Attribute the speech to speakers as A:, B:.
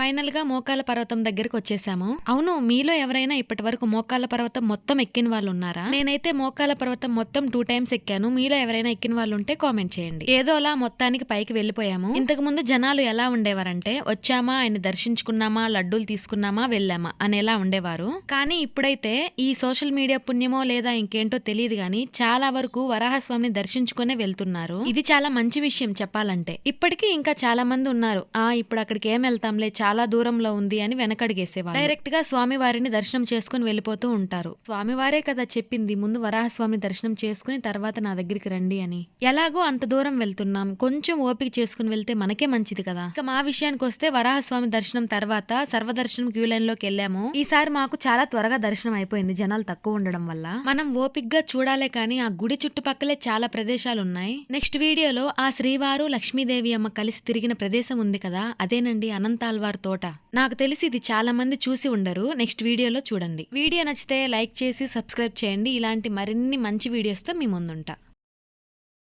A: ఫైనల్గా మోకాల పర్వతం దగ్గరకు వచ్చేసాము. అవును మీలో ఎవరైనా ఇప్పటి వరకు మోకాల పర్వతం మొత్తం ఎక్కిన వాళ్ళు ఉన్నారా నేనైతే మోకాల పర్వతం మొత్తం టూ టైమ్స్ ఎక్కాను. మీలో ఎవరైనా ఎక్కిన వాళ్ళు ఉంటే కామెంట్ చేయండి. ఏదో అలా మొత్తానికి పైకి వెళ్ళిపోయాము. ఇంతకు ముందు జనాలు ఎలా ఉండేవారంటే వచ్చామా? ఆయన దర్శించుకున్నామా? లడ్డూలు తీసుకున్నామా? వెళ్ళామా? అనేలా ఉండేవారు. కానీ ఇప్పుడైతే ఈ సోషల్ మీడియా పుణ్యమో లేదా ఇంకేంటో తెలియదు గానీ చాలా వరకు వరాహస్వామిని దర్శించుకునే వెళ్తున్నారు. ఇది చాలా మంచి విషయం చెప్పాలంటే. ఇప్పటికీ ఇంకా చాలా మంది ఉన్నారు. ఆ ఇప్పుడు అక్కడికి ఏం వెళ్తాంలే? చాలా చాలా దూరంలో ఉంది అని వెనకడిగేసేవారు డైరెక్ట్గా స్వామివారిని దర్శనం చేసుకుని వెళ్ళిపోతూ ఉంటారు. స్వామివారే కదా చెప్పింది ముందు వరాహస్వామి దర్శనం చేసుకుని తర్వాత నా దగ్గరికి రండి అని. ఎలాగో అంత దూరం వెళ్తున్నాం. కొంచెం ఓపిక చేసుకుని వెళ్తే మనకే మంచిది కదా. ఇక మా విషయానికి వస్తే వరాహస్వామి దర్శనం తర్వాత సర్వదర్శనం క్యూ లైన్లోకి వెళ్ళాము. ఈసారి మాకు చాలా త్వరగా దర్శనం అయిపోయింది జనాలు తక్కువ ఉండడం వల్ల. మనం ఓపిక్గా చూడాలే కానీ ఆ గుడి చుట్టుపక్కలే చాలా ప్రదేశాలు ఉన్నాయి నెక్స్ట్ వీడియోలో ఆ శ్రీవారు లక్ష్మీదేవి అమ్మ కలిసి తిరిగిన ప్రదేశం ఉంది కదా అదేనండి అనంతాల్వార్ తోట. నాకు తెలిసి ఇది చాలా మంది చూసి ఉండరు. నెక్స్ట్ వీడియోలో చూడండి. వీడియో నచ్చితే లైక్ చేసి సబ్స్క్రైబ్ చేయండి. ఇలాంటి మరిన్ని మంచి వీడియోస్తో మీ ముందుంటా.